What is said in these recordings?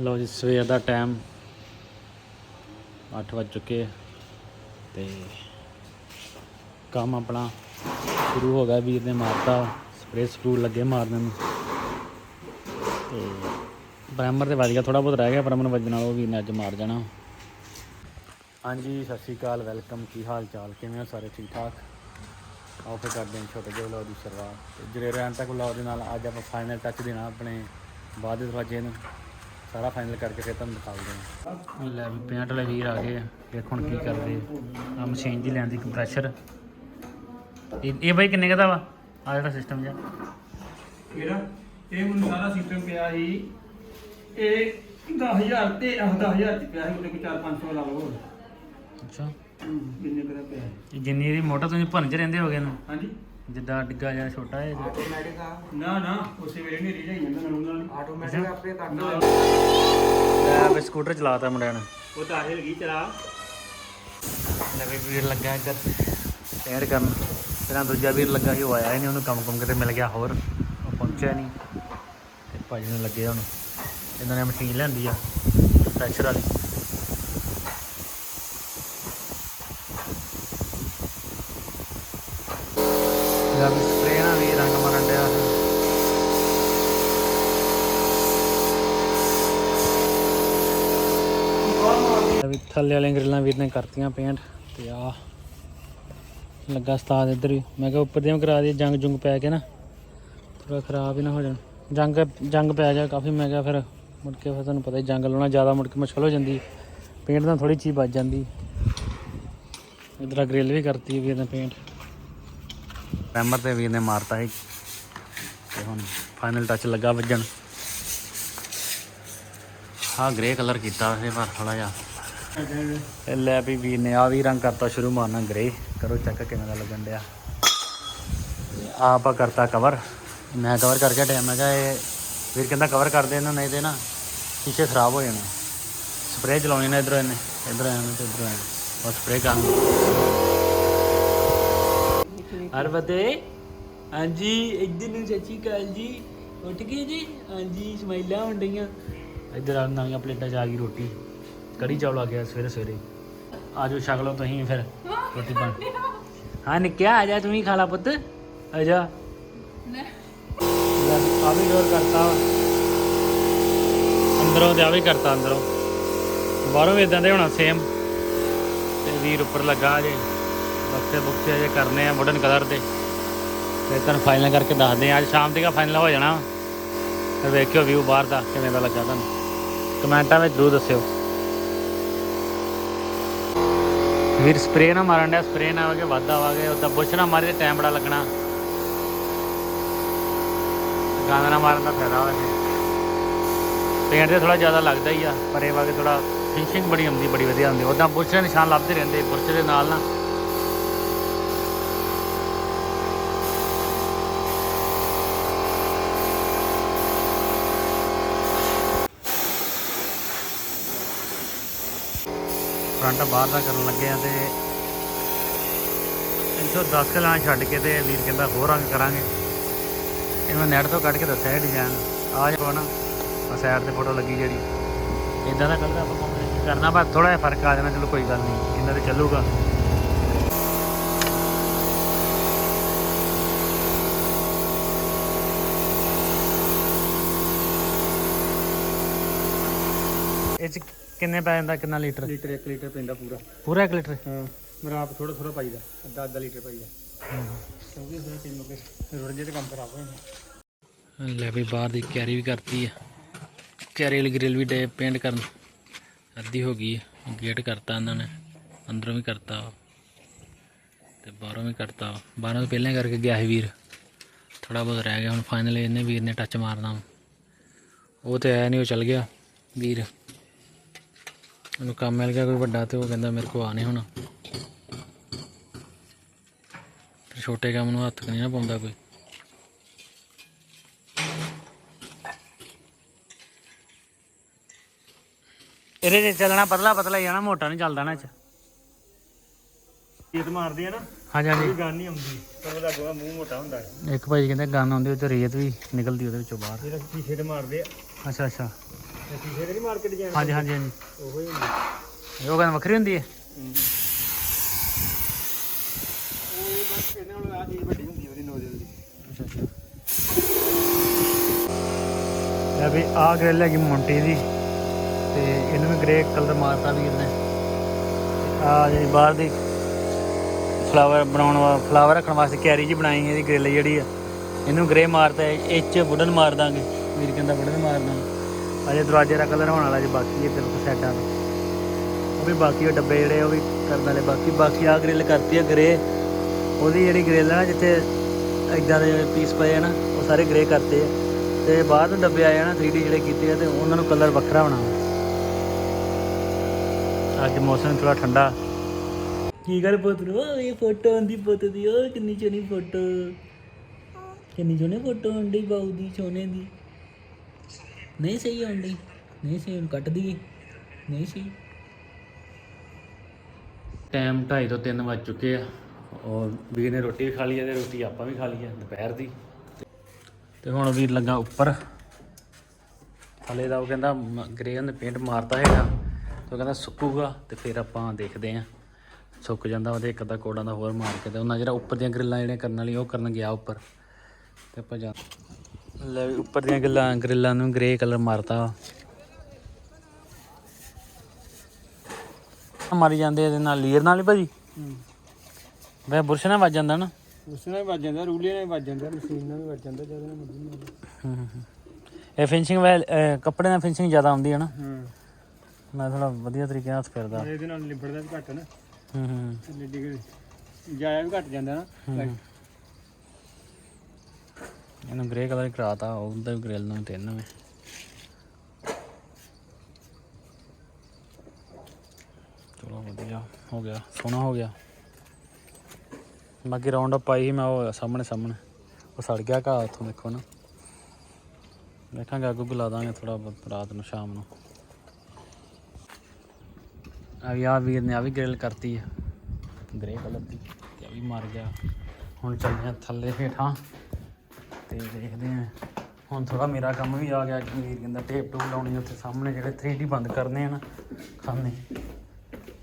ਲਓ ਜੀ, ਸਵੇਰ ਦਾ ਟਾਈਮ। 8 ਵੱਜ ਚੁੱਕੇ ਆ ਤੇ ਕੰਮ ਆਪਣਾ ਸ਼ੁਰੂ ਹੋ ਗਿਆ। ਵੀਰ ਨੇ ਮਾਰਤਾ ਸਪਰੇ ਸਪਰੂ ਲੱਗੇ ਮਾਰਨ ਨੂੰ। ਤੇ ਬ੍ਰਹਮਰ ਤੇ ਵੱਜ ਗਿਆ ਥੋੜਾ ਬਹੁਤ ਰਹਿ ਗਿਆ, ਪਰ ਵੱਜਣ ਵਾਲਾ ਉਹ ਵੀਰ ਨੇ ਅੱਜ ਮਾਰ ਜਾਣਾ। ਹਾਂਜੀ, ਸਤਿ ਸ਼੍ਰੀ ਅਕਾਲ, ਵੈਲਕਮ। ਕੀ ਹਾਲ ਚਾਲ? ਕਿਵੇਂ ਹੋ ਸਾਰੇ? ਠੀਕ ਠਾਕ? ਆਓ ਫਿਰ ਕਰਦੇ ਹਾਂ ਛੋਟੇ ਜਿਹੇ ਵਲੌਗ ਦੀ ਸ਼ੁਰੂਆਤ। ਤੇ ਜਿਹੜੇ ਰਹਿਣ ਤੱਕ ਵਲੌਗ ਦੇ ਨਾਲ ਅੱਜ ਆਪਾਂ ਫਾਈਨਲ ਟੱਚ ਦੇਣਾ ਆਪਣੇ ਬਾਅਦ ਦੇ ਦਰਵਾਜ਼ੇ ਨੂੰ। ਸਾਰਾ ਫਾਈਨਲ ਕਰਕੇ ਫਿਰ ਤੁਹਾਨੂੰ ਦਿਖਾਉਂਦੇ ਹਾਂ। ਲੈ ਵੀ ਪੇਂਟ ਵਾਲੇ ਵੀਰ ਆ ਗਏ ਆ। ਦੇਖ ਹੁਣ ਕੀ ਕਰਦੇ ਆ। ਮਸ਼ੀਨ ਜੀ ਲੈਣ ਦੀ ਕੰਪਰੈਸ਼ਰ ਇਹ ਇਹ ਬਾਈ ਕਿੰਨੇ ਕਦਾ ਵਾ? ਆ ਜਿਹੜਾ ਸਿਸਟਮ ਜਿਹਾ। ਕਿਹੜਾ ਇਹ ਮੈਨੂੰ ਸਾਰਾ ਸਿਸਟਮ ਪਿਆ ਸੀ। ਇਹ 10000 ਤੇ ਆਹ 10000 ਚ ਪਿਆ ਸੀ ਉਹਦੇ ਕੋ 4-500 ਲਾ ਲਓ। ਅੱਛਾ। ਕਿੰਨੇ ਕਦਾ ਪਿਆ। ਜਿੰਨੀ ਇਹਦੀ ਮੋਟਰ ਤੁਸੀਂ ਭਰਨ ਚ ਰਹਿੰਦੇ ਹੋਗੇ ਨੂੰ ਹਾਂਜੀ। ਜਿੱਦਾਂ ਡਿੱਗਾ ਜਾਂ ਛੋਟਾ ਹੈ ਆਟੋਮੈਟਿਕ ਆ। ਨਾ ਨਾ ਉਸੇ ਵੇਲੇ ਨਹੀਂ ਰਹੀ ਜਾਂਦਾ ਨਾਲ। ਨਾਲ ਆਟੋਮੈਟਿਕ ਆਪੇ ਕਰ ਨਾ, ਲੈ ਵੀ ਸਕੂਟਰ ਚਲਾਤਾ ਮੁੰਡਿਆਂ ਨੇ। ਉਹ ਤਾਂ ਆਹੇ ਲਗੀ ਚਲਾ। ਲੈ ਵੀ ਵੀਰ ਲੱਗਾ ਇੱਧਰ ਸੈਰ ਕਰਨ। ਪਹਿਲਾਂ ਦੂਜਾ ਵੀਰ ਲੱਗਾ ਸੀ ਉਹ ਆਇਆ ਹੀ ਨਹੀਂ ਉਹਨੂੰ ਕੰਮ ਕੰਮ ਕਿਤੇ ਮਿਲ ਗਿਆ ਹੋਰ। ਉਹ ਪਹੁੰਚਿਆ ਨਹੀਂ। ਤੇ ਭਾਜੀ ਨੂੰ ਲੱਗੇ ਹੁਣ। ਇਹਨਾਂ ਨੇ ਮਸ਼ੀਨ ਲੈਂਦੀ ਆ ਪ੍ਰੈਸ਼ਰ ਵਾਲੀ। ਲੈ ਵੀ ਸਪਰੇਅ ਨਾਲ ਵੀ ਰੰਗ ਮਾਰਨ ਡਿਆ ਵੀ ਥੱਲੇ ਵਾਲੀਆਂ ਗ੍ਰਿਲਾਂ ਵੀਰ ਨੇ ਕਰਤੀਆਂ ਪੇਂਟ, ਤੇ ਆ ਲੱਗਾ ਸਤਾਦ ਇੱਧਰ ਵੀ। ਮੈਂ ਕਿਹਾ ਉੱਪਰ ਦੀਆਂ ਵੀ ਕਰਾ ਦਈਏ, ਜੰਗ ਜੁੰਗ ਪੈ ਕੇ ਨਾ। ਥੋੜਾ ਖਰਾਬ ਹੀ ਨਾ ਹੋ ਜਾਣ। ਜੰਗ ਜੰਗ ਪੈ ਗਿਆ ਕਾਫੀ, ਮੈਂ ਕਿਹਾ ਫਿਰ ਮੁੜ ਕੇ ਫਿਰ ਤੁਹਾਨੂੰ ਪਤਾ ਹੀ, ਜੰਗ ਲਾਉਣਾ ਜ਼ਿਆਦਾ ਮੁੜ ਕੇ ਮੁਸ਼ਕਲ ਹੋ ਜਾਂਦੀ। ਪੇਂਟ ਨਾਲ ਥੋੜੀ ਚੀਜ਼ ਬਚ ਜਾਂਦੀ। ਇਧਰ ਗ੍ਰਿਲ ਵੀ ਕਰਤੀ ਵੀਰ ਨੇ ਪੇਂਟ। ਪੈਮਰ ਤੇ ਵੀਰ ਨੇ ਮਾਰਤਾ ਸੀ। ਤੇ ਹੁਣ ਫਾਈਨਲ ਟੱਚ ਲੱਗਾ ਵੱਜਣ। ਹਾਂ ਗ੍ਰੇ ਕਲਰ ਕੀਤਾ ਇਹ ਪਰ ਥੋੜਾ ਜਿਹਾ। ਤੇ ਲੈ ਵੀ ਵੀਰ ਨੇ ਆ ਵੀ ਰੰਗ ਕਰਤਾ, ਸ਼ੁਰੂ ਮਾਰਨਾ ਗ੍ਰੇ ਕਰੋ ਚੈੱਕ ਕਿਵੇਂ ਦਾ ਲੱਗਣ ਡਿਆ। ਤੇ ਆਹ ਆਪਾਂ ਕਰਤਾ ਕਵਰ ਮੈਂ ਕਵਰ ਕਰਕੇ ਟਾਈਮ ਮੈਂ ਕਿਹਾ ਇਹ ਵੀਰ ਕਹਿੰਦਾ ਕਵਰ ਕਰ ਦੇ ਇਹਨੂੰ, ਨਹੀਂ ਤੇ ਨਾ ਸ਼ੀਸ਼ੇ ਖਰਾਬ ਹੋ ਜਾਣੇ। ਸਪਰੇਅ ਚਲਾਉਣੀ ਨਾ ਇਧਰੋਂ ਇਹਨੇ। ਇਧਰ ਆਇਆ ਤੇ ਇਧਰ ਆਇਆ। ਬਸ ਸਪਰੇਅ ਕਰਨ। ਅਰਵਤੇ ਹਾਂਜੀ, ਇੱਧਰ ਨੂੰ ਚਾਚੀ ਕਾਲ ਜੀ। ਉੱਠ ਗਏ ਜੀ? ਹਾਂਜੀ, ਸਮਾਈਲਾਂ ਹੋਣ ਡਈਆਂ। ਇੱਧਰ ਆ, ਨਵੀਆਂ ਪਲੇਟਾਂ 'ਚ ਆ ਗਈ ਰੋਟੀ। ਕੜੀ ਚਾਵਲ ਆ ਗਿਆ ਸਵੇਰੇ ਸਵੇਰੇ। ਆਜੋ ਛਕ ਲਓ ਤੁਸੀਂ ਫਿਰ, ਰੋਟੀ ਬਣ ਹਾਂ, ਨਿੱਕਿਆ, ਆ ਜਾ ਤੂੰ ਵੀ ਖਾ ਲਾ ਪੁੱਤ। ਆ ਜਾ। ਆ ਵੀ ਡੋਰ ਕਰਤਾ ਅੰਦਰੋਂ ਤੇ ਆ ਵੀ ਕਰਤਾ ਅੰਦਰੋਂ। ਬਾਹਰੋਂ ਵੀ ਇਦਾਂ ਦੇ ਹੋਣਾ ਸੇਮ ਤੇ ਵੀਰ ਉੱਪਰ ਲੱਗਾ ਜੇ ਬਕਸੇ ਬੁਕਸੇ ਅਜੇ ਕਰਨੇ ਆ ਵੁਡਨ ਕਲਰ ਦੇ। ਤੇ ਤੁਹਾਨੂੰ ਫਾਈਨਲ ਕਰਕੇ ਦੱਸਦੇ ਆ। ਅੱਜ ਸ਼ਾਮ ਤੱਕ ਫਾਈਨਲ ਹੋ ਜਾਣਾ? ਫਿਰ ਵੇਖਿਓ ਵਿਊ ਬਾਹਰ ਦਾ ਕਿਵੇਂ ਦਾ ਲੱਗਾ ਤੁਹਾਨੂੰ। ਕਮੈਂਟਾਂ ਵਿੱਚ ਜ਼ਰੂਰ ਦੱਸਿਓ। ਵੀਰ ਸਪਰੇ ਨਾ ਮਾਰਨ ਡਿਆ ਸਪਰੇ ਨਾ ਆਵਾਂਗੇ ਵੱਧ ਆਵਾਂਗੇ ਉਦਾਂ ਬੁਸ਼ ਨਾ ਮਾਰੇ ਤੇ ਟਾਈਮ ਬੜਾ ਲੱਗਣਾ। ਗਾਣਾ ਨਾ ਮਾਰਨ ਦਾ ਫਾਇਦਾ ਹੋਵੇ। ਪੇਂਟ ਤੇ ਥੋੜਾ ਜ਼ਿਆਦਾ ਲੱਗਦਾ ਹੀ ਆ, ਪਰ ਇਹ ਵਾਗੇ ਥੋੜਾ ਫਿਨਿਸ਼ਿੰਗ ਬੜੀ ਹੁੰਦੀ, ਬੜੀ ਵਧੀਆ ਹੁੰਦੀ। ਉਦਾਂ ਬੁਸ਼ ਦੇ ਨਿਸ਼ਾਨ ਲੱਭਦੇ ਰਹਿੰਦੇ ਬੁਰਸ਼ ਦੇ ਨਾਲ ਨਾ। ਫਰੰਟ ਬਾਹਰ ਦਾ ਕਰਨ ਲੱਗੇ ਆ ਤੇ 310 ਕਲਾਂ ਛੱਡ ਕੇ ਤੇ ਵੀਰ ਕਹਿੰਦਾ ਹੋਰ ਰੰਗ ਕਰਾਂਗੇ। ਇਹ ਮੈਂ ਨੈਟ ਤੋਂ ਕੱਢ ਕੇ ਦੱਸਿਆ ਇਹ ਡਿਜ਼ਾਈਨ ਆ ਜਾ ਨਾ ਆ ਸਾਈਡ ਤੇ ਫੋਟੋ ਲੱਗੀ ਜਿਹੜੀ। ਇਦਾਂ ਦਾ ਕਲਰ ਆਪਾਂ ਕਰਨਾ ਪਰ ਥੋੜਾ ਜਿਹਾ ਫ਼ਰਕ ਆ ਜਾਣਾ, ਚਲੋ ਕੋਈ ਗੱਲ ਨਹੀਂ, ਇਹਨਾਂ ਤੇ ਚੱਲੂਗਾ ਇਹ ਚ ਕਿੰਨੇ ਪੈ ਜਾਂਦਾ ਕਿੰਨਾ ਲੀਟਰ? ਲੀਟਰ 1 ਲੀਟਰ ਪੈਂਦਾ ਪੂਰਾ। ਪੂਰਾ 1 ਲੀਟਰ? ਹਾਂ ਮੇਰਾ ਆਪ ਥੋੜਾ ਥੋੜਾ ਪਾਈਦਾ ਅੱਧਾ ਅੱਧਾ ਲੀਟਰ ਪਾਈਦਾ ਕਿਉਂਕਿ ਫਿਰ ਤੈਨੂੰ ਕਿ ਰੋੜ ਜੇ ਤੇ ਕੰਮ ਖਰਾਬ ਹੋ ਜਾਂਦਾ ਲੈ ਵੀ ਬਾਹਰ ਦੀ ਕੈਰੀ ਵੀ ਕਰਤੀ ਆ। ਕੈਰੀ ਵਾਲੀ ਗ੍ਰਿਲ ਵੀ ਡੇ ਪੇਂਟ ਕਰਨ। ਅੱਧੀ ਹੋ ਗਈ ਗੇਟ ਕਰਤਾ ਇਹਨਾਂ ਨੇ ਅੰਦਰੋਂ ਵੀ ਕਰਤਾ ਤੇ ਬਾਹਰੋਂ ਵੀ ਕਰਤਾ। ਬਾਹਰੋਂ ਪਹਿਲਾਂ ਕਰਕੇ ਗਿਆ ਸੀ ਵੀਰ। ਥੋੜਾ ਬਹੁਤ ਰਹਿ ਗਿਆ ਹੁਣ ਫਾਈਨਲ ਇਹਨੇ ਵੀਰ ਨੇ ਟੱਚ ਮਾਰਨਾ। ਉਹ ਤੇ ਆਇਆ ਨਹੀਂ ਉਹ ਚਲ ਗਿਆ ਵੀਰ। ਉਹਨੂੰ ਕੰਮ ਮਿਲ ਗਿਆ ਕੋਈ ਵੱਡਾ ਤੇ ਉਹ ਕਹਿੰਦਾ ਮੇਰੇ ਕੋ ਆਣੇ ਹੁਣ। ਫਿਰ ਛੋਟੇ ਕੰਮ ਨੂੰ ਹੱਥ ਨਹੀਂ ਨਾ ਪਾਉਂਦਾ ਕੋਈ। ਇਹਦੇ 'ਚ ਚੱਲਣਾ ਪਤਲਾ ਪਤਲਾ ਹੀ ਆ ਨਾ ਮੋਟਾ ਨਹੀਂ ਚੱਲਦਾ ਨਾ ਇਹ 'ਚ। ਜੀਤ ਮਾਰਦੀ ਆ ਨਾ ਹਾਂਜੀ ਹਾਂਜੀ। ਗੱਲ ਨਹੀਂ ਆਉਂਦੀ। ਉਹਦਾ ਗੋਹਾ ਮੂੰਹ ਮੋਟਾ ਹੁੰਦਾ। ਹੈ ਇੱਕ ਭਾਈ ਕਹਿੰਦੇ ਗਨ ਆਉਂਦੀ ਉਹ ਚ ਰੇਤ ਵੀ ਨਿਕਲਦੀ ਉਹਦੇ ਵਿੱਚੋਂ ਬਾਹਰ। ਜਿਹੜਾ ਸ਼ੀਸ਼ੇ ਤੇ ਮਾਰਦੇ ਆ। ਅੱਛਾ ਅੱਛਾ। ਸ਼ੀਸ਼ੇ ਦੀ ਮਾਰਕੀਟ ਜਾਣ ਹਾਂਜੀ ਹਾਂਜੀ ਹਾਂਜੀ। ਉਹੋ ਹੀ ਹੁੰਦੀ ਇਹ ਉਹ ਕਹਿੰਦਾ ਵੱਖਰੀ ਹੁੰਦੀ ਹੈ। ਉਹ ਬਸ ਇਹਦੇ ਨਾਲ ਆ ਚੀਜ਼ ਵੱਡੀ ਹੁੰਦੀ ਹੈ ਉਹਦੀ ਨੋਜ਼ਲ ਦੀ। ਅੱਛਾ ਅੱਛਾ। ਇਹ ਵੀ ਆ ਗ੍ਰਿਲ ਹੈਗੀ ਮੌਂਟੀ ਦੀ ਤੇ ਇਹਨੂੰ ਵੀ ਗ੍ਰੇ ਕਲਰ ਮਾਰਤਾ ਵੀਰ ਨੇ ਆ ਜਿਹੜੀ ਬਾਹਰ ਦੀ ਫਲਾਵਰ ਬਣਾਉਣ ਵਾ ਫਲਾਵਰ ਰੱਖਣ ਵਾਸਤੇ ਕੈਰੀ ਜੀ ਬਣਾਈ ਹੈ ਇਹਦੀ ਗ੍ਰਿਲ ਜਿਹੜੀ ਆ। ਇਹਨੂੰ ਗ੍ਰੇ ਮਾਰਤਾ ਹੈ ਇਹ 'ਚ ਵੁਡਨ ਮਾਰ ਦਾਂਗੇ। ਵੀਰ ਕਹਿੰਦਾ ਵੁਡਨ ਮਾਰ ਦਾਂਗੇ। ਅਜੇ ਦਰਵਾਜ਼ੇ ਦਾ ਕਲਰ ਹੋਣ ਵਾਲਾ ਜੇ, ਬਾਕੀ ਹੈ ਬਿਲਕੁਲ ਸਾਈਡਾਂ ਦਾ ਉਹ ਵੀ ਬਾਕੀ ਉਹ ਡੱਬੇ ਜਿਹੜੇ, ਉਹ ਵੀ ਕਰਨ ਵਾਲੇ ਬਾਕੀ ਬਾਕੀ ਆ ਗ੍ਰਿਲ ਕਰਤੀ ਹੈ ਗ੍ਰੇ। ਉਹਦੀ ਜਿਹੜੀ ਗ੍ਰਿਲ ਹੈ ਜਿੱਥੇ ਇਦਾਂ ਦੇ ਪੀਸ ਪਏ ਆ ਨਾ, ਉਹ ਸਾਰੇ ਗ੍ਰੇ ਕਰਤੇ ਆ। ਤੇ ਬਾਅਦ ਨੂੰ ਡੱਬੇ ਆਏ ਆ ਨਾ 3D ਜਿਹੜੇ ਕੀਤੇ ਆ, ਤੇ ਉਹਨਾਂ ਨੂੰ ਕਲਰ ਵੱਖਰਾ ਹੋਣਾ ਅੱਜ ਮੌਸਮ ਥੋੜਾ ਠੰਡਾ। ਕੀ ਕਰ ਪੁੱਤ ਨੂੰ? ਇਹ ਫੋਟੋ ਆਂਦੀ ਪੁੱਤ ਦੀ ਓਏ ਕਿੰਨੀ ਸੋਹਣੀ ਫੋਟੋ ਕਿੰਨੀ ਸੋਹਣੀ ਫੋਟੋ ਆਂਦੀ ਬਾਊ ਦੀ, ਸੋਨੇ ਦੀ। ਨਹੀਂ ਸਹੀ ਆਉਂਦੀ ਨਹੀਂ ਸਹੀ ਹੁਣ ਕੱਟ ਦਈਏ। ਨਹੀਂ ਸਹੀ। ਟਾਈਮ 2:30 ਤੋਂ 3 ਵੱਜ ਚੁੱਕੇ ਆ। ਔਰ ਵੀਰ ਨੇ ਰੋਟੀ ਵੀ ਖਾ ਲਈ ਹੈ ਤੇ ਰੋਟੀ ਆਪਾਂ ਵੀ ਖਾ ਲਈ ਹੈ ਦੁਪਹਿਰ ਦੀ। ਤੇ ਹੁਣ ਵੀਰ ਲੱਗਾ ਉੱਪਰ। ਥੱਲੇ ਦਾ ਉਹ ਕਹਿੰਦਾ ਗ੍ਰੇ ਨੇ ਪੇਂਟ ਮਾਰਤਾ ਹੈਗਾ। ਤੇ ਉਹ ਕਹਿੰਦਾ ਸੁੱਕੂਗਾ ਤੇ ਫਿਰ ਆਪਾਂ ਦੇਖਦੇ ਆਂ। ਸੁੱਕ ਜਾਂਦਾ ਉਹਦੇ ਇੱਕ ਅੱਧਾ ਕੋੜਾਂ ਦਾ ਹੋਰ ਮਾਰ ਕੇ ਤੇ ਉਹਨਾਂ ਜਿਹੜਾ ਉੱਪਰ ਦੀਆਂ ਗ੍ਰਿਲਾਂ ਜਿਹੜੀਆਂ ਕਰਨ ਵਾਲੀਆਂ, ਉਹ ਕਰਨ ਗਿਆ ਉੱਪਰ। ਤੇ ਆਪਾਂ ਜਾ ਲੈ ਉੱਪਰ ਦੀਆਂ ਗ੍ਰਿਲਾਂ ਗ੍ਰਿਲਾਂ ਨੂੰ ਗ੍ਰੇ ਕਲਰ ਮਾਰਤਾ। ਮਾਰੀ ਜਾਂਦੇ ਇਹਦੇ ਨਾਲ ਲੀਰ ਨਾਲ ਹੀ ਭਾਜੀ? ਵੇ ਬੁਰਸ਼ ਨਾਲ ਵੱਜ ਜਾਂਦਾ ਨਾ। ਉਸ ਨਾਲ ਵੀ ਵੱਜ ਜਾਂਦਾ ਰੂਲੇ ਨਾਲ ਵੀ ਵੱਜ ਜਾਂਦਾ ਮਸ਼ੀਨ ਨਾਲ ਵੀ ਵੱਜ ਜਾਂਦਾ ਜਦੋਂ ਨਾਲ ਮਰਜ਼ੀ ਨਾਲ ਹੂੰ, ਹੂੰ, ਹੂੰ। ਇਹ ਫਿਨਿਸ਼ਿੰਗ ਵੈ ਕੱਪੜੇ ਨਾਲ ਫਿਨਿਸ਼ਿੰਗ ਜ਼ਿਆਦਾ ਆਉਂਦੀ ਹੈ ਨਾ। ਹਾਂ। ਮੈਂ ਥੋੜਾ ਵਧੀਆ ਤਰੀਕੇ ਨਾਲ ਹੱਥ ਫਿਰਦਾ। ਇਹਦੇ ਨਾਲ ਲਿਬੜਦਾ ਵੀ ਘੱਟ ਨਾ। ਹੂੰ ਹੂੰ ਜਾਇਆ ਵੀ ਘੱਟ ਜਾਂਦਾ ਨਾ। ਇਹਨੂੰ ਗ੍ਰੇ ਕਲਰ ਕਰਾਤਾ, ਉਹਦਾ ਵੀ ਗ੍ਰਿਲ ਨੂੰ ਤਿੰਨ ਵੇ ਚਲੋ ਵਧੀਆ, ਹੋ ਗਿਆ, ਸੋਹਣਾ ਹੋ ਗਿਆ। ਬਾਕੀ ਰਾਉਂਡ ਅਪ ਆਈ ਸੀ ਮੈਂ, ਉਹ ਸਾਹਮਣੇ ਸਾਹਮਣੇ। ਉਹ ਸੜ ਗਿਆ ਘਾਹ ਉੱਥੋਂ ਦੇਖੋ ਨਾ। ਦੇਖਾਂਗੇ, ਅੱਗੋਂ ਲਾ ਦਾਂਗੇ ਥੋੜਾ ਬਹੁਤ ਰਾਤ ਨੂੰ, ਸ਼ਾਮ ਨੂੰ। ਆ ਵੀ, ਆ ਵੀਰ ਨੇ ਆ ਵੀ ਗ੍ਰਿਲ ਕਰਤੀ ਹੈ ਗ੍ਰੇ ਕਲਰ ਦੀ ਤੇ ਵੀ ਮਰ ਗਿਆ। ਹੁਣ ਚੱਲਦੇ ਆ ਥੱਲੇ ਹੇਠਾਂ। ਤੇ ਦੇਖਦੇ ਆ ਹੁਣ ਥੋੜਾ ਮੇਰਾ ਕੰਮ ਵੀ ਆ ਗਿਆ ਕਿ ਵੀਰ ਕਹਿੰਦਾ ਟੇਪ ਟੂਪ ਲਾਉਣੀ ਉੱਥੇ ਸਾਹਮਣੇ, ਜਿਹੜੇ 3D ਬੰਦ ਕਰਨੇ ਆ ਨਾ ਖਾਨੇ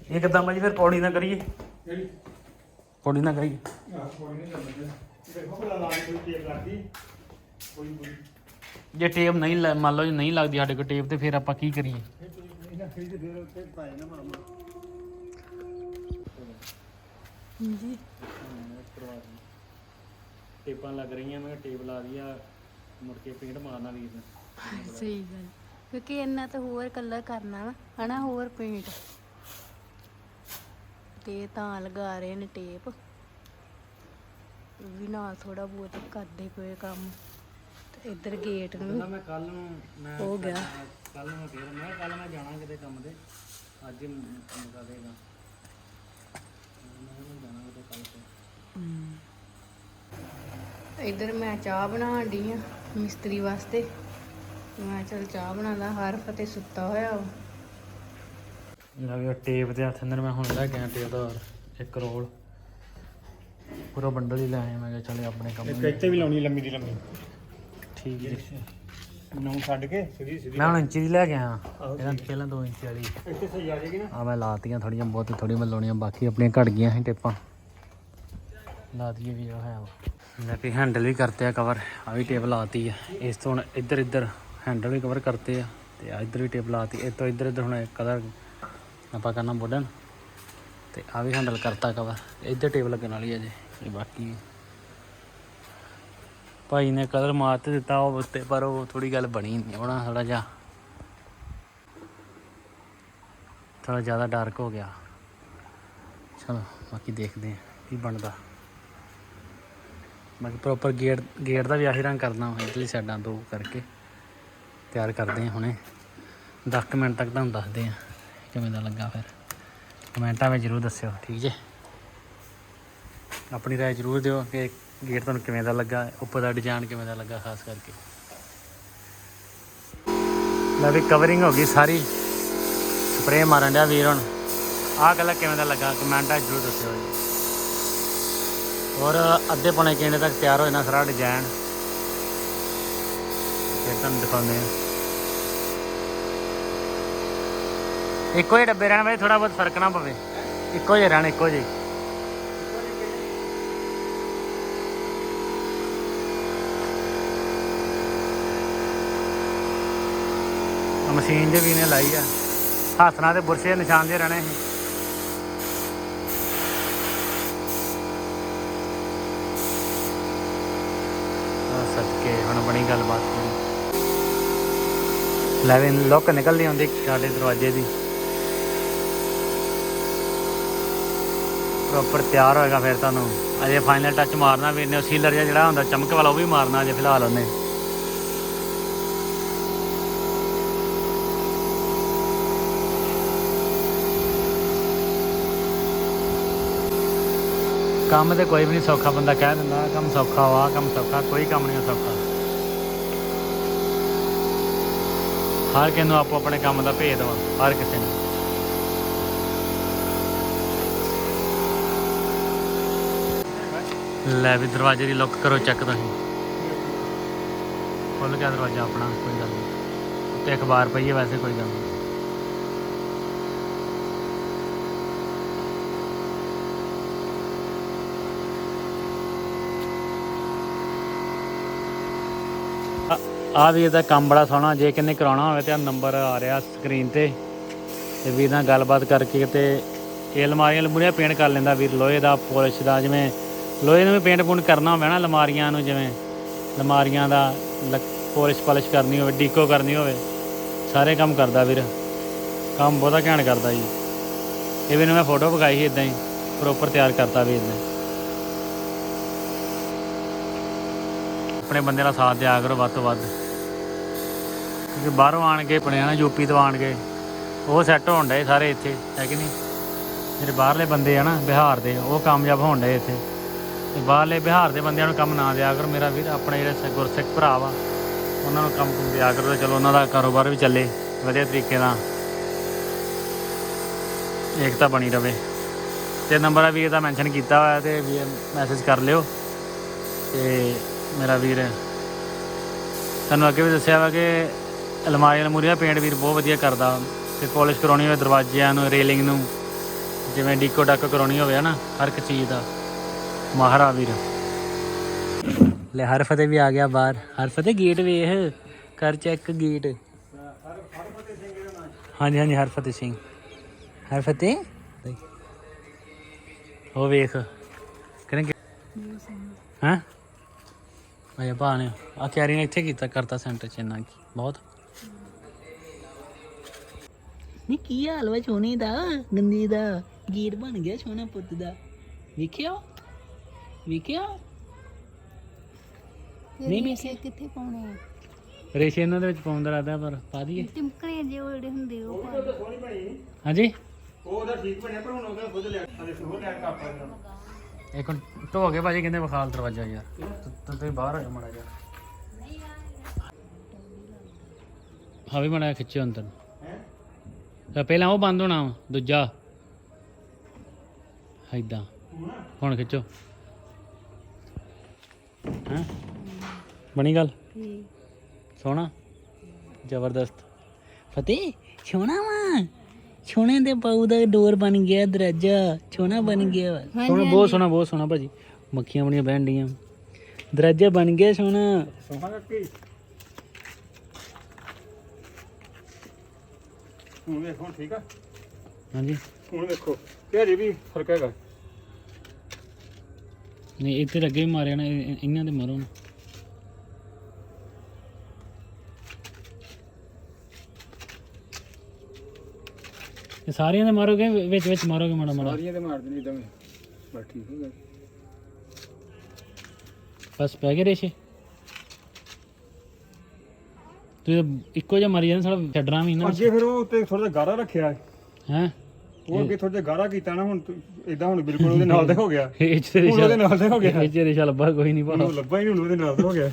ਇਹ ਕਿੱਦਾਂ ਬਾਜੀ ਫਿਰ ਪੌੜੀ ਨਾ ਕਰੀਏ? ਜਿਹੜੀ ਪੌੜੀ ਨਾ ਕਰੀਏ? ਆਹ ਕੋਈ ਨਹੀਂ ਚੱਲਦਾ ਦੇਖੋ ਭਲਾ ਲਾ ਕੇ ਕੋਈ ਟੇਪ ਲੱਗਦੀ ਕੋਈ ਕੋਈ ਜੇ ਟੇਪ ਨਹੀਂ ਲ- ਮੰਨ ਲਓ ਜੇ ਨਹੀਂ ਲੱਗਦੀ ਸਾਡੇ ਕੋਲ ਟੇਪ ਤੇ ਫਿਰ ਆਪਾਂ ਕੀ ਕਰੀਏ? ਇਹਨਾਂ ਖਰੀਦ ਫੇਰ ਉੱਤੇ ਪਾਏ ਨਾ ਮਾਮਾ ਜੀ ਟੇਪਾਂ ਲੱਗ ਰਹੀਆਂ ਮੈਂ ਕਿਹਾ ਟੇਪ ਲਾ ਦਿਆ ਮੁੜ ਕੇ ਪੇਂਟ ਮਾਰਨਾ ਵੀਰ ਨੇ। ਸਹੀ ਗੱਲ। ਕਿਉਂਕਿ ਇਹਨਾਂ ਤੇ ਹੋਰ ਕਲਰ ਕਰਨਾ ਵਾ ਹਨਾ ਹੋਰ ਪੇਂਟ। ਤੇ ਤਾਂ ਲਗਾ ਰਹੇ ਨੇ ਟੇਪ। ਵੀ ਨਾਲ ਥੋੜਾ ਬਹੁਤ ਕਰਦੇ ਪਏ ਕੰਮ। ਤੇ ਇੱਧਰ ਗੇਟ ਕਹਿੰਦਾ ਨੂੰ ਮੈਂ ਕੱਲ ਨੂੰ ਮੈਂ ਹੋ ਗਿਆ। ਕੱਲ ਨੂੰ ਮੈਂ ਫੇਰ ਮੈਂ ਕੱਲ ਮੈਂ ਜਾਣਾ ਕਿਤੇ ਕੰਮ ਤੇ। ਅੱਜ ਹੀ ਮੁਕਾ ਦੇਗਾ ਮੈਂ ਕਿਹਾ ਮੈਂ ਜਾਣਾ ਕਿਤੇ ਕੱਲ ਤੇ ਇੱਧਰ ਮੈਂ ਚਾਹ ਬਣਾਉਣ ਡਈ ਆ ਮਿਸਤਰੀ ਵਾਸਤੇ। ਮੈਂ ਚਲ ਚਾਹ ਬਣਾਦਾ ਹਰ ਫਤੇ ਸੁੱਤਾ ਹੋਇਆ ਵਾ। ਲੈ ਵੀ ਟੇਪ ਦੇ ਹੱਥ ਅੰਦਰ ਮੈਂ ਹੁਣ ਲੈ ਆਇਆ ਟੇਪ ਦਾ ਇੱਕ ਰੋਲ। ਪੂਰਾ ਬੰਡਲ ਹੀ ਲੈ ਆਇਆ ਮੈਂ ਕਿਹਾ ਚੱਲ ਆਪਣੇ ਕੰਮ ਇੱਕ ਨੂੰ। ਇੱਥੇ ਵੀ ਲਾਉਣੀ ਲੰਮੀ ਦੀ ਲੰਮੀ। ਠੀਕ ਜੀ। ਨੌਂ ਛੱਡ ਕੇ ਸਿੱਧੀ ਸਿੱਧੀ। ਮੈਂ ਹੁਣ ਇੰਚੀ ਦੀ ਲੈ ਕੇ ਆਇਆ। ਇਹਨਾਂ ਤੋਂ ਪਹਿਲਾਂ 2 ਇੰਚ ਵਾਲੀ। ਇੱਥੇ ਸਹੀ ਆ ਜਾਏਗੀ ਨਾ। ਆ ਮੈਂ ਲਾਤੀਆਂ ਥੋੜੀਆਂ ਬਹੁਤ ਥੋੜੀ ਮੈਂ ਲਾਉਣੀਆਂ ਬਾਕੀ ਆਪਣੀਆਂ ਘਟ ਗਈਆਂ ਸੀ ਟੇਪਾਂ। ਲਾ ਦਈਏ ਵੀ ਉਹ ਹੈ ਉਹ ਲੈ ਵੀ ਹੈਂਡਲ ਵੀ ਕਰਤੇ ਆ ਕਵਰ ਆ ਵੀ ਟੇਪ ਲਾਤੀ ਆ। ਇਸ ਤੋਂ ਹੁਣ ਇੱਧਰ ਇੱਧਰ ਹੈਂਡਲ ਵੀ ਕਵਰ ਕਰਤੇ ਆ ਤੇ ਆ ਇੱਧਰ ਵੀ ਟੇਪ ਲਾਤੀ। ਇਹ ਤੋਂ ਇੱਧਰ ਇੱਧਰ ਹੁਣ ਕਲਰ ਆਪਾਂ ਕਰਨਾ ਵੁਡਨ ਤੇ ਆ ਵੀ ਹੈਂਡਲ ਕਰਤਾ ਕਵਰ ਇੱਧਰ ਟੇਬਲ ਲੱਗਣ ਵਾਲੀ ਆ ਜੇ ਇਹ ਬਾਕੀ ਭਾਈ ਨੇ ਕਲਰ ਮਾਰ ਤੇ ਦਿੱਤਾ ਉਹ ਉੱਤੇ, ਪਰ ਉਹ ਥੋੜੀ ਗੱਲ ਬਣੀ ਨਹੀਂ ਹੋਣਾ ਥੋੜਾ ਜਿਹਾ। ਥੋੜਾ ਜ਼ਿਆਦਾ ਡਾਰਕ ਹੋ ਗਿਆ। ਚਲੋ, ਬਾਕੀ ਦੇਖਦੇ ਹਾਂ ਕੀ ਬਣਦਾ। ਬਾਕੀ ਪ੍ਰੋਪਰ ਗੇਟ ਗੇਟ ਦਾ ਵੀ ਆਹੀ ਰੰਗ ਕਰਨਾ ਇਧਰਲੀ ਸਾਈਡਾਂ ਦੋ ਕਰਕੇ। ਤਿਆਰ ਕਰਦੇ ਹਾਂ ਹੁਣੇ। 10 ਕੁ ਮਿੰਟ ਤੱਕ ਤੁਹਾਨੂੰ ਦੱਸਦੇ ਹਾਂ ਕਿਵੇਂ ਦਾ ਲੱਗਾ ਫਿਰ। ਕਮੈਂਟਾਂ ਵਿੱਚ ਜ਼ਰੂਰ ਦੱਸਿਓ, ਠੀਕ ਜੇ? ਆਪਣੀ ਰਾਏ ਜ਼ਰੂਰ ਦਿਓ ਕਿ ਗੇਟ ਤੁਹਾਨੂੰ ਕਿਵੇਂ ਦਾ ਲੱਗਾ, ਉੱਪਰ ਦਾ ਡਿਜ਼ਾਈਨ ਕਿਵੇਂ ਦਾ ਲੱਗਾ, ਖਾਸ ਕਰਕੇ। ਲੈ ਵੀ ਕਵਰਿੰਗ ਹੋ ਗਈ ਸਾਰੀ। ਸਪਰੇਅ ਮਾਰਨ ਡਿਆ ਵੀਰ ਹੁਣ। ਆਹ ਗੱਲ ਕਿਵੇਂ ਦਾ ਲੱਗਾ, ਕਮੈਂਟਾਂ ਜ਼ਰੂਰ ਦੱਸਿਓ ਜੀ। ਔਰ ਅੱਧੇ ਪੌਣੇ ਘੰਟੇ ਤੱਕ ਤਿਆਰ ਹੋ ਜਾਣਾ ਸਾਰਾ ਡਿਜ਼ਾਈਨ ਫਿਰ ਤੁਹਾਨੂੰ ਦਿਖਾਉਂਦੇ ਆ ਇੱਕੋ ਜਿਹੇ ਡੱਬੇ ਰਹਿਣ ਵਿੱਚ ਥੋੜਾ ਬਹੁਤ ਫ਼ਰਕ ਨਾ ਪਵੇ। ਇੱਕੋ ਜਿਹੇ ਰਹਿਣ, ਇੱਕੋ ਜਿਹੇ। ਮਸ਼ੀਨ ਦੇ ਵੀ ਨੇ ਲਾਈ ਆ। ਹੱਥ ਨਾਲ ਤੇ ਬੁਰਸ਼ੇ ਨਿਸ਼ਾਨ ਦੇ ਰਹਿਣੇ ਸੀ ਆ ਸਦਕੇ ਗੱਲਬਾਤ ਪੂਰੀ ਲੈ ਵੀ ਲੋਕ ਨਿਕਲਦੀ ਹੁੰਦੀ ਸਾਡੇ ਦਰਵਾਜ਼ੇ ਦੀ। ਪ੍ਰੋਪਰ ਤਿਆਰ ਹੋਏਗਾ ਫਿਰ ਤੁਹਾਨੂੰ। ਅਜੇ ਫਾਈਨਲ ਟੱਚ ਮਾਰਨਾ ਵੀ ਨੇ ਸੀਲਰ ਜਿਹਾ ਜਿਹੜਾ ਹੁੰਦਾ, ਚਮਕ ਵਾਲਾ ਉਹ ਵੀ ਮਾਰਨਾ ਅਜੇ ਫਿਲਹਾਲ ਉਹਨੇ। ਕੰਮ ਤੇ ਕੋਈ ਵੀ ਨਹੀਂ ਸੌਖਾ, ਬੰਦਾ ਕਹਿ ਦਿੰਦਾ, ਕੰਮ ਸੌਖਾ ਵਾ, ਕੰਮ ਸੌਖਾ, ਕੋਈ ਕੰਮ ਨਹੀਂ ਸੌਖਾ। ਹਰ ਕਿਸੇ ਨੂੰ ਆਪੋ ਆਪਣੇ ਕੰਮ ਦਾ ਭੇਦ ਵਾ, ਹਰ ਕਿਸੇ ਨੂੰ। ਲੈ ਵੀ ਦਰਵਾਜ਼ੇ ਦੀ ਲੁੱਕ ਕਰੋ ਚੈੱਕ ਤੁਸੀਂ। ਖੁੱਲ ਗਿਆ ਦਰਵਾਜ਼ਾ ਆਪਣਾ, ਕੋਈ ਗੱਲ ਨਹੀਂ ਉੱਤੇ ਅਖਬਾਰ ਪਈ ਹੈ ਵੈਸੇ, ਕੋਈ ਗੱਲ ਨਹੀਂ ਆ ਵੀ ਇਹਦਾ ਕੰਮ ਬੜਾ ਸੋਹਣਾ, ਜੇ ਕਿੰਨੇ ਕਰਾਉਣਾ ਹੋਵੇ ਤੇ ਆ ਨੰਬਰ ਆ ਰਿਹਾ ਸਕਰੀਨ ਤੇ। ਤੇ ਵੀਰ ਨਾਲ ਗੱਲਬਾਤ ਕਰਕੇ ਤੇ ਇਹ ਅਲਮਾਰੀਆਂ ਲਮੂਰੀਆਂ ਪੇਂਟ ਕਰ ਲੈਂਦਾ ਵੀਰ, ਲੋਹੇ ਦਾ ਪੋਲਿਸ਼ ਦਾ, ਜਿਵੇਂ ਲੋਹੇ ਨੂੰ ਵੀ ਪੇਂਟ ਪੂੰਟ ਕਰਨਾ ਹੋਵੇ ਨਾ ਅਲਮਾਰੀਆਂ ਨੂੰ, ਜਿਵੇਂ ਅਲਮਾਰੀਆਂ ਦਾ ਪੋਲਿਸ਼ ਪਾਲਿਸ਼ ਕਰਨੀ ਹੋਵੇ ਡੀਕੋ ਕਰਨੀ ਹੋਵੇ, ਸਾਰੇ ਕੰਮ ਕਰਦਾ ਵੀਰ। ਕੰਮ ਬਹੁਤਾ ਘੈਂਟ ਕਰਦਾ ਜੀ। ਇਹ ਵੀ ਨੂੰ ਮੈਂ ਫੋਟੋ ਪਕਾਈ ਸੀ ਇਦਾਂ ਹੀ ਪ੍ਰੋਪਰ ਤਿਆਰ ਕਰਤਾ ਵੀਰ ਨੇ। ਆਪਣੇ ਬੰਦੇ ਦਾ ਸਾਥ ਦਿਆ ਕਰੋ ਵੱਧ ਤੋਂ ਵੱਧ। ਕਿਉਂਕਿ ਬਾਹਰੋਂ ਆਣ ਕੇ ਪੜਿਆ ਨਾ ਯੂਪੀ ਤੋਂ ਆਣ ਕੇ ਉਹ ਸੈੱਟ ਹੋਣ ਡਏ ਸਾਰੇ ਇੱਥੇ, ਹੈ ਕਿ ਨਹੀਂ? ਜਿਹੜੇ ਬਾਹਰਲੇ ਬੰਦੇ ਆ ਨਾ, ਬਿਹਾਰ ਦੇ, ਉਹ ਕਾਮਯਾਬ ਹੋਣ ਡਏ ਇੱਥੇ। ਤੇ ਬਾਹਰਲੇ, ਬਿਹਾਰ ਦੇ ਬੰਦਿਆਂ ਨੂੰ ਕੰਮ ਨਾ ਦਿਆ ਕਰ, ਮੇਰਾ ਵੀਰ, ਆਪਣੇ ਜਿਹੜੇ ਗੁਰਸਿੱਖ ਭਰਾ ਵਾ, ਉਹਨਾਂ ਨੂੰ ਕੰਮ ਕੁਮ ਦਿਆ ਕਰੋ ਚਲੋ ਉਹਨਾਂ ਦਾ ਕਾਰੋਬਾਰ ਵੀ ਚੱਲੇ, ਵਧੀਆ ਤਰੀਕੇ ਨਾਲ। ਏਕਤਾ ਬਣੀ ਰਵੇ। ਤੇ ਨੰਬਰ ਆ ਵੀਰ ਦਾ ਮੈਂਸ਼ਨ ਕੀਤਾ ਹੋਇਆ ਤੇ ਵੀ ਮੈਸੇਜ ਕਰ ਲਿਓ। ਤੇ ਮੇਰਾ ਵੀਰ, ਤੁਹਾਨੂੰ ਅੱਗੇ ਵੀ ਦੱਸਿਆ ਵਾ ਕਿ ਅਲਮਾਰੀਆਂ ਅਲਮੂਰੀਆਂ ਪੇਂਟ ਵੀਰ ਬਹੁਤ ਵਧੀਆ ਕਰਦਾ। ਤੇ ਪਾਲਿਸ਼ ਕਰਾਉਣੀ ਹੋਵੇ ਦਰਵਾਜ਼ਿਆਂ ਨੂੰ ਰੇਲਿੰਗ ਨੂੰ, ਜਿਵੇਂ ਡੀਕੋ ਡੱਕ ਕਰਾਉਣੀ ਹੋਵੇ ਨਾ ਹਰ ਇੱਕ ਚੀਜ਼ ਦਾ। ਮਾਹਰਾ ਵੀਰ। ਲੈ, ਹਰ ਫਤਿਹ ਵੀ ਆ ਗਿਆ ਬਾਹਰ। ਹਰ ਫਤਿਹ ਗੇਟ ਵੇਖ, ਕਰ ਚੈੱਕ ਗੇਟ ਹਾਂਜੀ ਹਾਂਜੀ, ਹਰ ਫਤਿਹ ਸਿੰਘ। ਹਰ ਫਤਿਹ? ਉਹ ਵੇਖ। ਕਹਿੰਦੇ ਹਾਂ? ਆਇਆ ਭਾ ਨੇ ਆ ਕਿਆਰੀ ਨੇ ਇੱਥੇ ਕੀਤਾ, ਕਰਤਾ ਸੈਂਟਰ ਚ ਇੰਨਾ ਕੀ। ਬਹੁਤ। ਨੀ ਕੀ ਹਾਲ ਵਾ ਸੋਨੇ ਦਾ? ਗੰਦੀ ਦਾ ਗੀਰ ਬਣ ਗਿਆ ਸੋਨਾ ਪੁੱਤ ਦਾ। ਵੇਖਿਓ ਵੇਖਿਓ ਨਹੀਂ ਵੇਖਿਆ ਕਿੱਥੇ ਪਾਉਣੇ ਆ? ਰੇਸ਼ੇ ਇਹਨਾਂ ਦੇ ਵਿੱਚ ਪਾਉਂਦਾ ਰਹਦਾ ਪਰ ਪਾ ਦਈਏ। ਟਿਮਕਣੇ ਜਿਹੇ ਉਹ ਜਿਹੜੇ ਹੁੰਦੇ ਉਹ ਪਾ ਦਿਓ। ਸੋਹਣੀ ਬਣੀ। ਹਾਂਜੀ? ਉਹ ਉਹਦਾ ਠੀਕ ਬਣਿਆ ਪਰ ਹੁਣ ਉਹਦਾ ਖੁਦ ਲਿਆ ਅਰੇ ਹੋਰ ਲਿਆ ਕਾਪਾ ਦਾ ਇੱਕ ਮਿੰਟ ਢੋ ਕੇ ਭਾਜੀ ਕਹਿੰਦੇ ਵਿਖਾਲ ਦਰਵਾਜ਼ਾ ਯਾਰ। ਤੂੰ ਤੇ ਬਾਹਰ ਆ ਜਾ ਮੜਾ ਜਾ ਹਾਂ ਵੀ ਮੜਾ ਖਿੱਚਿਓ ਅੰਦਰ ਤਾਂ ਪਹਿਲਾਂ ਉਹ ਬੰਦ ਹੋਣਾ ਵਾ, ਦੂਜਾ। ਏਦਾਂ। ਹੁਣ ਖਿੱਚੋ। ਹਾਂ? ਬਣੀ ਗੱਲ? ਠੀਕ ਸੋਹਣਾ? ਜ਼ਬਰਦਸਤ। ਫਤਿਹ ਸੋਹਣਾ ਵਾ। ਸੋਹਣੇ ਦੇ ਪਾਉ ਦਾ ਡੋਰ ਬਣ ਗਿਆ ਦਰਵਾਜ਼ਾ। ਸੋਹਣਾ ਬਣ ਗਿਆ ਵਾ। ਸੋਹਣਾ ਬਹੁਤ ਸੋਹਣਾ ਬਹੁਤ ਸੋਹਣਾ ਭਾਜੀ। ਮੱਖੀਆਂ ਬਣੀਆਂ ਬਹਿਣ ਡੀਆਂ। ਦਰਵਾਜ਼ਾ ਬਣ ਗਿਆ ਸੋਹਣਾ। ਸੋਹਾ ਹੁਣ ਵੇਖੋ ਠੀਕ ਆ? ਹਾਂਜੀ। ਹੁਣ ਵੇਖੋ ਤੇ ਹਜੇ ਵੀ ਫ਼ਰਕ ਹੈਗਾ। ਨਹੀਂ ਇੱਥੇ ਵੀ ਮਾਰਿਆ ਨਾ ਇਹ- ਇਹ- ਇਹਨਾਂ ਦੇ ਮਾਰੋ ਨਾ ਇਹ ਸਾਰਿਆਂ ਦੇ ਮਾਰੋਗੇ ਵਿੱਚ ਵਿੱਚ ਮਾਰੋਗੇ ਮਾੜਾ ਮਾੜਾ? ਸਾਰੀਆਂ ਤੇ ਮਾਰ ਦੇਣੀ ਇਦਾਂ ਬਸ ਠੀਕ ਹੋ ਗਿਆ। ਬਸ ਪੈ ਗਏ ਰੇਸ਼ੇ? ਤੂੰ ਤਾਂ ਇੱਕੋ ਜਿਹਾ ਮਾਰੀ ਜਾਂਦਾ ਸਾਲਾ ਛੱਡਣਾ ਵੀ ਨਾ। ਅੱਗੇ ਫਿਰ ਉਹ ਉੱਤੇ ਥੋੜਾ ਜਿਹਾ ਗਾਰਾ ਰੱਖਿਆ ਹੈ। ਉਹ ਅੱਗੇ ਥੋੜਾ ਜਿਹਾ ਗਾਰਾ ਕੀਤਾ ਨਾ ਹੁਣ ਇਦਾਂ ਹੁਣ ਬਿਲਕੁਲ ਉਹਦੇ ਨਾਲ ਦਾ ਹੋ ਗਿਆ। ਇਹ ਚ ਹੁਣ ਉਹਦੇ ਨਾਲ ਦਾ ਹੋ ਗਿਆ। ਇਹ ਚ ਰੇਸ਼ਾ ਲੱਭਾ ਕੋਈ ਨਹੀਂ ਉਹ ਲੱਭਾ ਹੀ ਨਹੀਂ ਹੁਣ ਉਹਦੇ ਨਾਲ ਦਾ ਹੋ ਗਿਆ।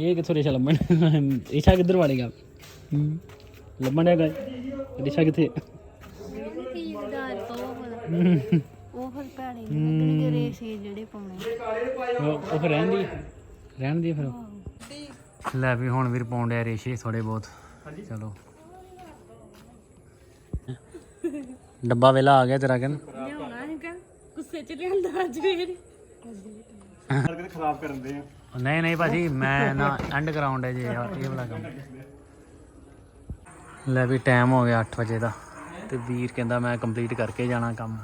ਇਹ ਕਿੱਥੋਂ ਰੇਸ਼ਾ ਲੱਭਣ ਰੇਸ਼ਾ ਕਿੱਧਰ ਵਾੜੇਗਾ? ਹੂੰ। ਲੱਭਣ ਡਿਆ ਰੇਸ਼ਾ ਕਿੱਥੇ? ਜਿਹੇ ਲੱਗਣਗੇ ਰੇਸੇ ਜਿਹੜੇ ਪਾਉਣੇ। ਉਹ ਉਹ ਫਿਰ ਲੈ ਵੀ ਹੁਣ ਵੀਰ ਪਾਉਂਦੇ ਆ ਰੇਸ਼ੇ ਥੋੜੇ ਬਹੁਤ। ਹਾਂਜੀ। ਚਲੋ। ਡੱਬਾ ਵੇਲਾ ਆ ਗਿਆ ਤੇਰਾ ਕਿਨ ਲਿਆਉਣਾ ਗੁੱਸੇ ਚ ਲਿਆਂਦਾ ਅੱਜ ਫੇਰ। ਨਹੀਂ ਨਹੀਂ ਭਾਜੀ ਮੈਂ ਨਾ ਐਂਡ ਕਰਾਉਂਡ ਹੈ ਜੀ ਇਹ ਇਹ ਵਾਲਾ ਕੰਮ। ਲੈ ਵੀ ਟਾਈਮ ਹੋ ਗਿਆ 8 ਵਜੇ ਦਾ ਤੇ ਵੀਰ ਕਹਿੰਦਾ ਮੈਂ ਕੰਪਲੀਟ ਕਰਕੇ ਜਾਣਾ ਕੰਮ।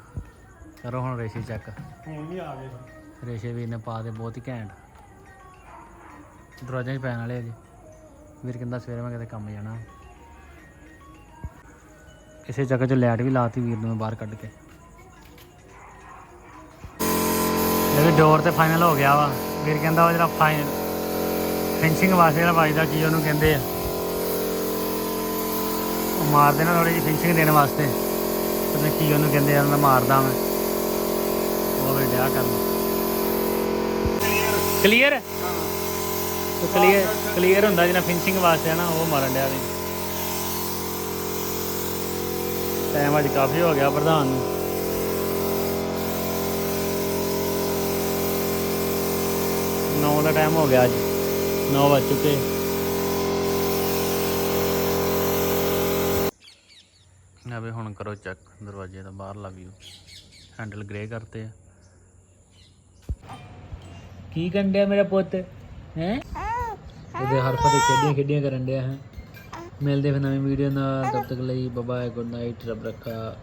ਕਰੋ ਹੁਣ ਰੇਸ਼ੇ ਚੈੱਕ। ਹੁਣ ਵੀ ਆ ਗਏ ਰੇਸ਼ੇ ਵੀਰ ਨੇ ਪਾ ਦੇ ਬਹੁਤ ਹੀ ਘੈਂਟ। ਦਰਵਾਜ਼ੇ 'ਚ ਪੈਣ ਵਾਲੇ ਅਜੇ ਵੀਰ ਕਹਿੰਦਾ ਸਵੇਰੇ ਮੈਂ ਕਿਤੇ ਕੰਮ ਜਾਣਾ। ਇਸੇ ਚੱਕਰ 'ਚ ਲਾਈਟ ਵੀ ਲਾਤੀ ਵੀਰ ਨੂੰ ਮੈਂ ਬਾਹਰ ਕੱਢ ਕੇ। ਇਹ ਡੋਰ ਤੇ ਫਾਈਨਲ ਹੋ ਗਿਆ ਵਾ। ਵੀਰ ਕਹਿੰਦਾ ਉਹ ਜਿਹੜਾ ਫਾਈਨ ਫਿਨਿਸ਼ਿੰਗ ਵਾਸਤੇ ਜਿਹੜਾ ਵੱਜਦਾ ਕੀ ਉਹਨੂੰ ਕਹਿੰਦੇ ਆ। ਉਹ ਮਾਰਦੇ ਨਾ ਥੋੜੀ ਜਿਹੀ ਫਿਨਿਸ਼ਿੰਗ ਦੇਣ ਵਾਸਤੇ। ਪਤਾ ਕੀ ਉਹਨੂੰ ਕਹਿੰਦੇ ਆ ਉਹਨੂੰ ਮਾਰਦਾ ਮੈਂ ਡਿਆ ਕਰਨ ਕਲੀਅਰ ਕਲੀਅਰ ਕਲੀਅਰ ਹੁੰਦਾ ਜਿਹਨਾਂ ਫਿਨਿਸ਼ਿੰਗ ਵਾਸਤੇ ਨਾ ਉਹ ਮਾਰਨ ਡਿਆ ਵੀ। ਟਾਈਮ ਅੱਜ ਕਾਫੀ ਹੋ ਗਿਆ ਪ੍ਰਧਾਨ ਨੂੰ। ਨੌ ਦਾ ਟਾਈਮ ਹੋ ਗਿਆ ਅੱਜ। 9 ਵੱਜ ਚੁੱਕੇ। ਨਾ ਵੀ ਹੁਣ ਕਰੋ ਚੈੱਕ ਦਰਵਾਜ਼ੇ ਦਾ ਬਾਹਰਲਾ ਵਿਊ ਹੈਂਡਲ ਗ੍ਰੇ ਕਰਤੇ ਆ। ਕੀ ਕਰਨ ਡਿਆ ਮੇਰਾ ਪੁੱਤ? ਹੈ? ਉਹਦੇ ਹਰਫ ਤੇ ਖੇਡੀਆਂ ਖੇਡੀਆਂ ਕਰਨ ਡਿਆ ਹੈ। ਮਿਲਦੇ ਫਿਰ ਨਵੀਂ ਵੀਡੀਓ ਨਾਲ। ਤਬ ਤੱਕ ਲਈ ਬਾਏ ਗੁੱਡ ਨਾਈਟ ਰੱਬ ਰੱਖਾ।